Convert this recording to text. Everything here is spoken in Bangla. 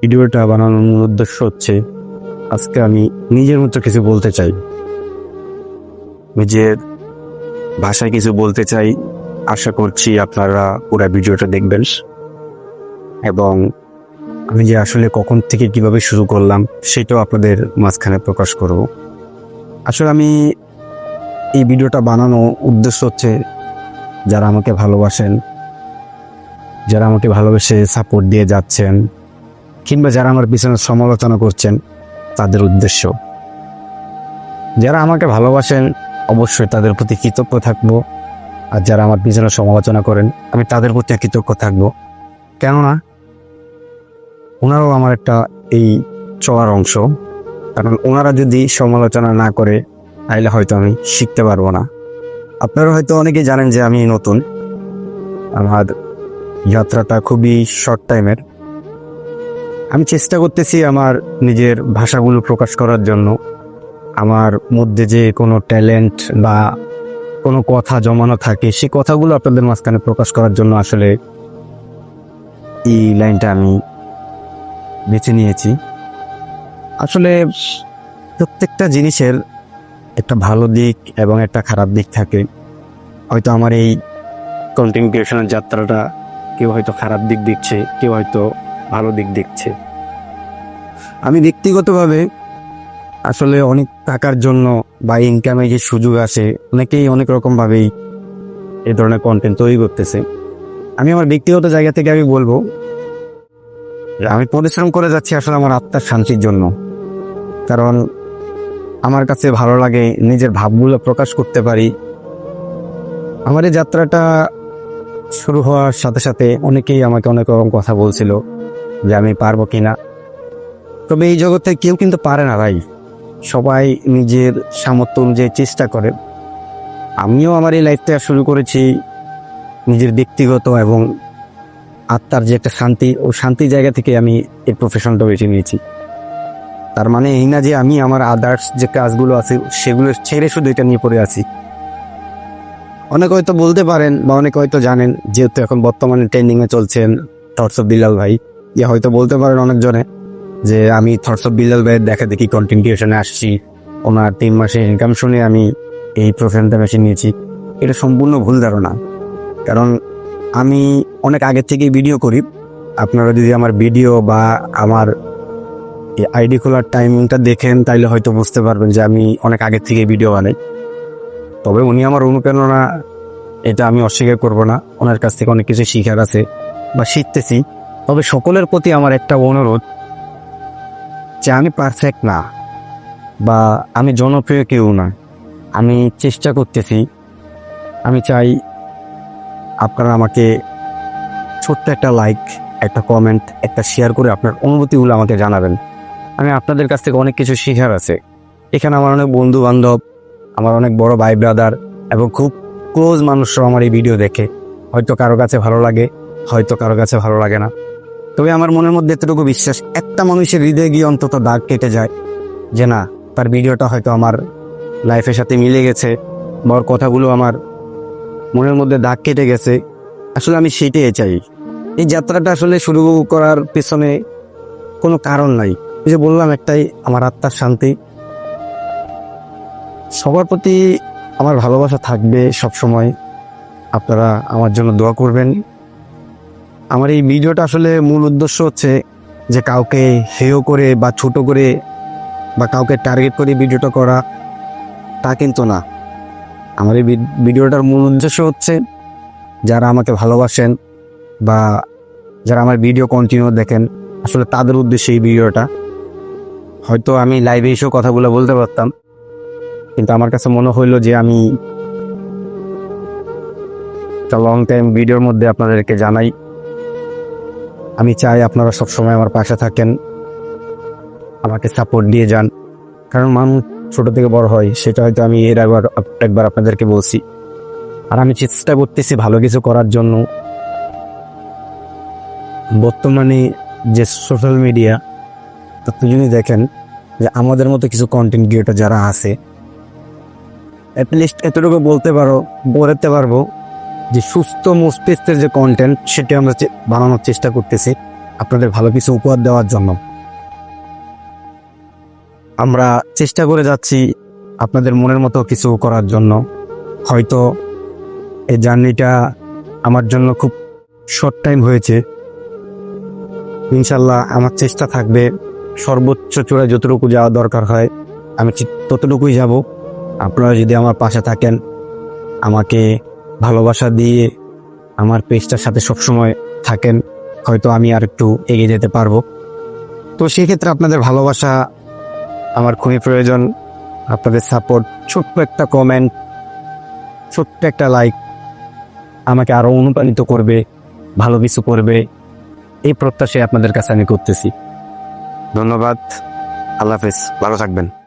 ভিডিওটা বানানোর মূল উদ্দেশ্য হচ্ছে, আজকে আমি নিজের মতো কিছু বলতে চাই। নিজের ভাষায় কিছু বলতে চাই। আশা করছি আপনারা পুরো ভিডিওটা দেখবেন। এবং আমি যে আসলে কখন থেকে কীভাবে শুরু করলাম, সেটাও আপনাদের মাঝখানে প্রকাশ করব। আসলে আমি এই ভিডিওটা বানানো উদ্দেশ্য হচ্ছে, যারা আমাকে ভালোবাসেন, যারা আমাকে ভালোবেসে সাপোর্ট দিয়ে যাচ্ছেন কিংবা যারা আমার পিছনে সমালোচনা করছেন, তাদের উদ্দেশ্য। যারা আমাকে ভালোবাসেন, অবশ্যই তাদের প্রতি কৃতজ্ঞ থাকব। আর যারা আমার পিছনে সমালোচনা করেন, আমি তাদের প্রতি কৃতজ্ঞ থাকব। কেননা, ওনারাও আমার একটা এই চলার অংশ। কারণ ওনারা যদি সমালোচনা না করে, তাহলে হয়তো আমি শিখতে পারব না। আপনারা হয়তো অনেকেই জানেন যে আমি নতুন। আমার যাত্রাটা খুবই শর্ট টাইমের আমি চেষ্টা করতেছি আমার নিজের ভাষাগুলো প্রকাশ করার জন্য। আমার মধ্যে যে কোনো ট্যালেন্ট বা কোনো কথা জমানো থাকে, সে কথাগুলো আপনাদের মাঝখানে প্রকাশ করার জন্য আসলে এই লাইনটা আমি বেছে নিয়েছি। আসলে প্রত্যেকটা জিনিসের একটা ভালো দিক এবং একটা খারাপ দিক থাকে। হয়তো আমার এই কন্টেন্ট ক্রিয়েশনের যাত্রাটা কেউ হয়তো খারাপ দিক দেখছে, কেউ হয়তো ভালো দিক দেখছে। আমি ব্যক্তিগতভাবে আসলে অনেক টাকার জন্য বা ইনকামে যে সুযোগ আছে, অনেকেই অনেক রকমভাবেই এই ধরনের কন্টেন্ট তৈরি করতেছে। আমি আমার ব্যক্তিগত জায়গা থেকে আমি বলব, আমি পরিশ্রম করে যাচ্ছি আসলে আমার আত্মার শান্তির জন্য। কারণ আমার কাছে ভালো লাগে নিজের ভাবগুলো প্রকাশ করতে পারি। আমার এই যাত্রাটা শুরু হওয়ার সাথে সাথে অনেকেই আমাকে অনেক রকম কথা বলছিল যে আমি পারব কিনা। তবে এই জগতে কেউ কিন্তু পারে না ভাই। সবাই নিজের সামর্থ্য অনুযায়ী চেষ্টা করে। আমিও আমার এই লাইফটা শুরু করেছি নিজের ব্যক্তিগত এবং আত্মার যে একটা শান্তি, ও শান্তি জায়গা থেকে আমি এই প্রফেশনটা বেছে নিয়েছি। তার মানে এই না যে আমি আমার আদার্স যে কাজগুলো আছে, সেগুলো ছেড়ে শুধু এটা নিয়ে পড়ে আছি। অনেক হয়তো বলতে পারেন বা অনেকে হয়তো জানেন, যেহেতু এখন বর্তমানে ট্রেন্ডিংয়ে চলছেন থটস অফ বিল্লাল ভাই। ইয়ে হয়তো বলতে পারেন অনেকজনে। যে আমি থটস অফ বিল্লাল ভাইয়ের দেখা দেখি কন্টেন্ট ক্রিয়েশনে আসছি। ওনার তিন মাসের ইনকাম শুনে আমি এই প্রফেশনটা বেছে নিয়েছি। এটা সম্পূর্ণ ভুল ধারণা। কারণ আমি অনেক আগে থেকেই ভিডিও করি। আপনারা যদি আমার ভিডিও বা আমার আইডি খোলার টাইমিংটা দেখেন, তাইলে হয়তো বুঝতে পারবেন যে আমি অনেক আগে থেকে ভিডিও বানাই। তবে উনি আমার অনুপ্রেরণা, এটা আমি অস্বীকার করব না। ওনার কাছ থেকে অনেক কিছু শিখার আছে বা শিখতেছি। তবে সকলের প্রতি আমার একটা অনুরোধ যে আমি পারফেক্ট না, বা আমি জনপ্রিয় কেউ না, আমি চেষ্টা করতেছি। আমি চাই আপনারা আমাকে ছোট্ট একটা লাইক একটা কমেন্ট একটা শেয়ার করে আপনার অনুভূতিগুলো আমাকে জানাবেন। আমি আপনাদের কাছ থেকে অনেক কিছু শেখার আছে। এখানে আমার অনেক বন্ধু বান্ধব আমার অনেক বড় ভাই ব্রাদার এবং খুব ক্লোজ মানুষরাও আমার এই ভিডিও দেখে। হয়তো কারও কাছে ভালো লাগে, হয়তো কারও কাছে ভালো লাগে না। তবে আমার মনের মধ্যে এতটুকু বিশ্বাস, একটা মানুষের হৃদয়ে গিয়ে অন্তত দাগ কেটে যায় যে না, তার ভিডিওটা হয়তো আমার লাইফের সাথে মিলে গেছে বা কথাগুলো আমার মনের মধ্যে দাগ কেটে গেছে। আসলে আমি সেটাই চাই। এই যাত্রাটা আসলে শুরু করার পেছনে কোনো কারণ নাই। যে বললাম একটাই, আমার আত্মার শান্তি। সবার প্রতি আমার ভালোবাসা থাকবে সব সময় আপনারা আমার জন্য দোয়া করবেন। আমার এই ভিডিওটা আসলে মূল উদ্দেশ্য হচ্ছে যে কাউকে হেয় করে বা ছোট করে বা কাউকে টার্গেট করে ভিডিওটা করা, তা কিন্তু না। আমার এই ভিডিওটার মূল উদ্দেশ্য হচ্ছে যারা আমাকে ভালোবাসেন বা যারা আমার ভিডিও কন্টিনিউ দেখেন, আসলে তাদের উদ্দেশ্যে এই ভিডিওটা। হয়তো আমি লাইভে এসেও কথাগুলো বলতে পারতাম, কিন্তু আমার কাছে মনে হইল যে আমি একটা লং টাইম ভিডিওর মধ্যে আপনাদেরকে জানাই। আমি চাই আপনারা সবসময় আমার পাশে থাকেন, আমাকে সাপোর্ট দিয়ে যান। কারণ মানুষ ছোট থেকে বড় হয়, সেটা হয়তো আমি এর একবার একবার আপনাদেরকে বলছি। আর আমি চেষ্টা করতেছি ভালো কিছু করার জন্য। বর্তমানে যে সোশ্যাল মিডিয়া আপনি যদি দেখেন যে আমাদের মতো কিছু কন্টেন্ট ক্রিয়েটর যারা আছে অ্যাটলিস্ট এতটুকু বলতে পারো, বলতে পারব যে সুস্থ মস্তিষ্কের যে কন্টেন্ট সেটা আমরা বানানোর চেষ্টা করতেছি আপনাদের ভালো কিছু উপহার দেওয়ার জন্য। আমরা চেষ্টা করে যাচ্ছি আপনাদের মনের মতো কিছু করার জন্য। হয়তো এই জার্নিটা আমার জন্য খুব শর্ট টাইম হয়েছে। ইনশাল্লাহ আমার চেষ্টা থাকবে সর্বোচ্চ চূড়ায় যতটুকু যাওয়া দরকার হয়, আমি ঠিক ততটুকুই যাব। আপনারা যদি আমার পাশে থাকেন, আমাকে ভালোবাসা দিয়ে আমার পেজটার সাথে সবসময় থাকেন, হয়তো আমি আর একটু এগিয়ে যেতে পারব। তো সেক্ষেত্রে আপনাদের ভালোবাসা আমার খুবই প্রয়োজন। আপনাদের সাপোর্ট ছোট্ট একটা কমেন্ট ছোট্ট একটা লাইক আমাকে আরও অনুপ্রাণিত করবে, ভালো কিছু করবে, এই প্রত্যাশায় আপনাদের কাছে আমি করতেছি। ধন্যবাদ। আল্লাহ হাফেজ। ভালো থাকবেন।